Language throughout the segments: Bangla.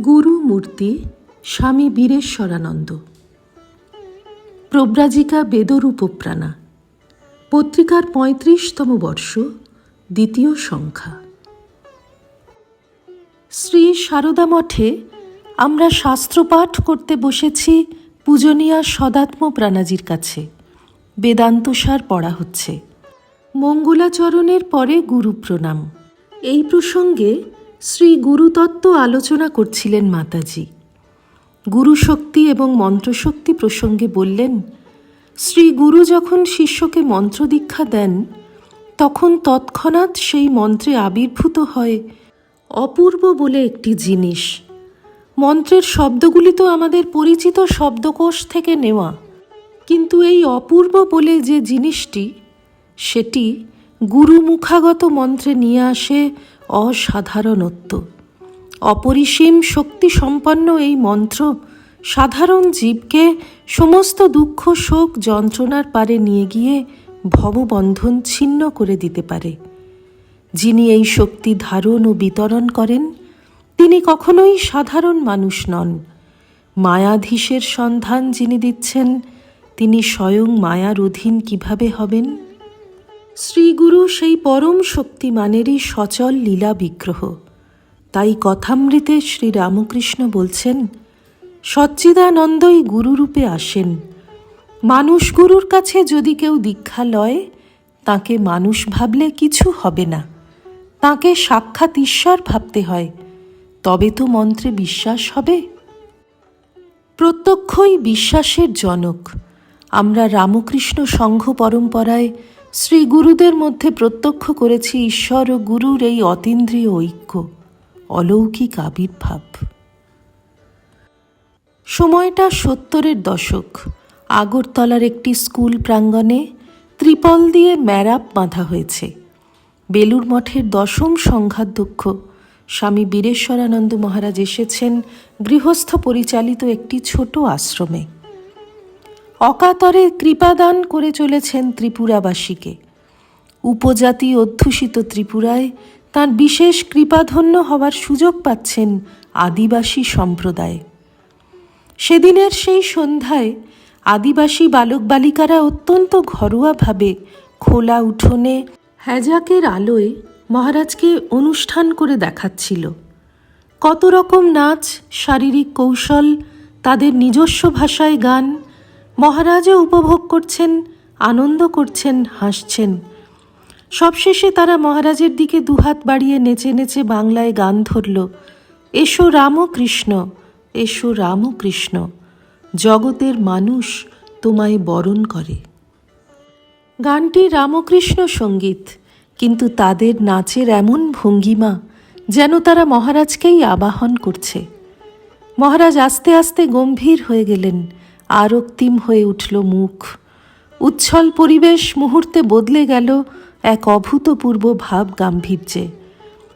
গুরু মূর্তি স্বামী বীরেশ্বরানন্দ। প্রব্রাজিকা বেদরূপপ্রাণা। পত্রিকার পঁয়ত্রিশতম বর্ষ, দ্বিতীয় সংখ্যা। শ্রী সারদা মঠে আমরা শাস্ত্রপাঠ করতে বসেছি পূজনীয়া সদাত্ম প্রাণাজির কাছে। বেদান্তসার পড়া হচ্ছে। মঙ্গলাচরণের পরে গুরু প্রণাম এই প্রসঙ্গে শ্রী গুরুতত্ত্ব আলোচনা করছিলেন মাতাজি। গুরুশক্তি এবং মন্ত্রশক্তি প্রসঙ্গে বললেন, শ্রী গুরু যখন শিষ্যকে মন্ত্র দীক্ষা দেন, তখন তৎক্ষণাৎ সেই মন্ত্রে আবির্ভূত হয় অপূর্ব বলে একটি জিনিস। মন্ত্রের শব্দগুলি তো আমাদের পরিচিত শব্দকোষ থেকে নেওয়া। কিন্তু এই অপূর্ব বলে যে জিনিসটি, সেটি গুরুমুখাগত মন্ত্রে নিয়ে আসে অসাধারণত্ব। অপরিসীম শক্তি সম্পন্ন এই মন্ত্র সাধারণ জীবকে সমস্ত দুঃখ, শোক, যন্ত্রণার পারে নিয়ে গিয়ে ভববন্ধন ছিন্ন করে দিতে পারে। যিনি এই শক্তি ধারণ ও বিতরণ করেন, তিনি কখনোই সাধারণ মানুষ নন। মায়াধীশের সন্ধান যিনি দিচ্ছেন, তিনি স্বয়ং মায়ার অধীন কীভাবে হবেন? শ্রীগুরু সেই পরম শক্তিমানেরই সচল লীলা বিগ্রহ। তাই কথামৃতে শ্রী রামকৃষ্ণ বলছেন, সচ্চিদানন্দই গুরুরূপে আসেন। মানুষ গুরুর কাছে যদি কেউ দীক্ষা লয়, তাকে মানুষ ভাবলে কিছু হবে না। তাকে সাক্ষাৎ ঈশ্বর ভাবতে হয়, তবে তো মন্ত্রে বিশ্বাস হবে। প্রত্যক্ষই বিশ্বাসের জনক। আমরা রামকৃষ্ণ সংঘ পরম্পরায় শ্রী গুরুদের মধ্যে প্রত্যক্ষ করেছি ঈশ্বর ও গুরুর এই অতীন্দ্রিয় ঐক্য, অলৌকিক আবির্ভাব। সময়টা সত্তরের দশক। আগরতলার একটি স্কুল প্রাঙ্গণে ত্রিপল দিয়ে ম্যারাপ বাঁধা হয়েছে। বেলুর মঠের দশম সংঘাধ্যক্ষ স্বামী বীরেশ্বরানন্দ মহারাজ এসেছেন গৃহস্থ পরিচালিত একটি ছোট আশ্রমে। অকাতরে কৃপাদান করে চলেছেন ত্রিপুরাবাসীকে। উপজাতি অধ্যুষিত ত্রিপুরায় তার বিশেষ কৃপাধন্য হওয়ার সুযোগ পাচ্ছেন আদিবাসী সম্প্রদায়। সেদিনের সেই সন্ধ্যায় আদিবাসী বালক বালিকারা অত্যন্ত ঘরোয়াভাবে খোলা উঠোনে হ্যাজাকের আলোয় মহারাজকে অনুষ্ঠান করে দেখাচ্ছিল। কত রকম নাচ, শারীরিক কৌশল, তাদের নিজস্ব ভাষায় গান মহারাজও উপভোগ করছেন, আনন্দ করছেন, হাসছেন। সবশেষে তারা মহারাজের দিকে দুহাত বাড়িয়ে নেচে নেচে বাংলায় গান ধরল, এসো রামকৃষ্ণ এসো রামকৃষ্ণ জগতের মানুষ তোমায় বরণ করে। গানটি রামকৃষ্ণ সংগীত, কিন্তু তাদের নাচের এমন ভঙ্গিমা যেন তারা মহারাজকেই আবাহন করছে। মহারাজ আস্তে আস্তে গম্ভীর হয়ে গেলেন আরক্তিম হয়ে উঠল মুখ। উচ্ছল পরিবেশ মুহূর্তে বদলে গেল এক অভূতপূর্ব ভাব গাম্ভীর্যে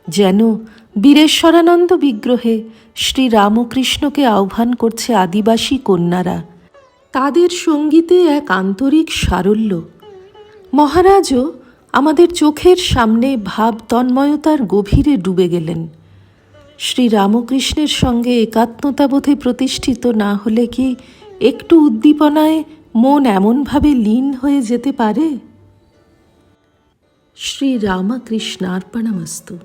যেন বীরেশ্বরানন্দ বিগ্রহে শ্রী রামকৃষ্ণকে আহ্বান করছে আদিবাসী কন্যারা। তাদের সঙ্গীতে এক আন্তরিক সারল্য। মহারাজও আমাদের চোখের সামনে ভাব তন্ময়তার গভীরে ডুবে গেলেন। শ্রী রামকৃষ্ণের সঙ্গে একাত্মতাবোধে প্রতিষ্ঠিত না হলে কি একটু উদ্দীপনায় মন এমনভাবে লীন হয়ে যেতে পারে? শ্রী রামকৃষ্ণার্পণমস্তু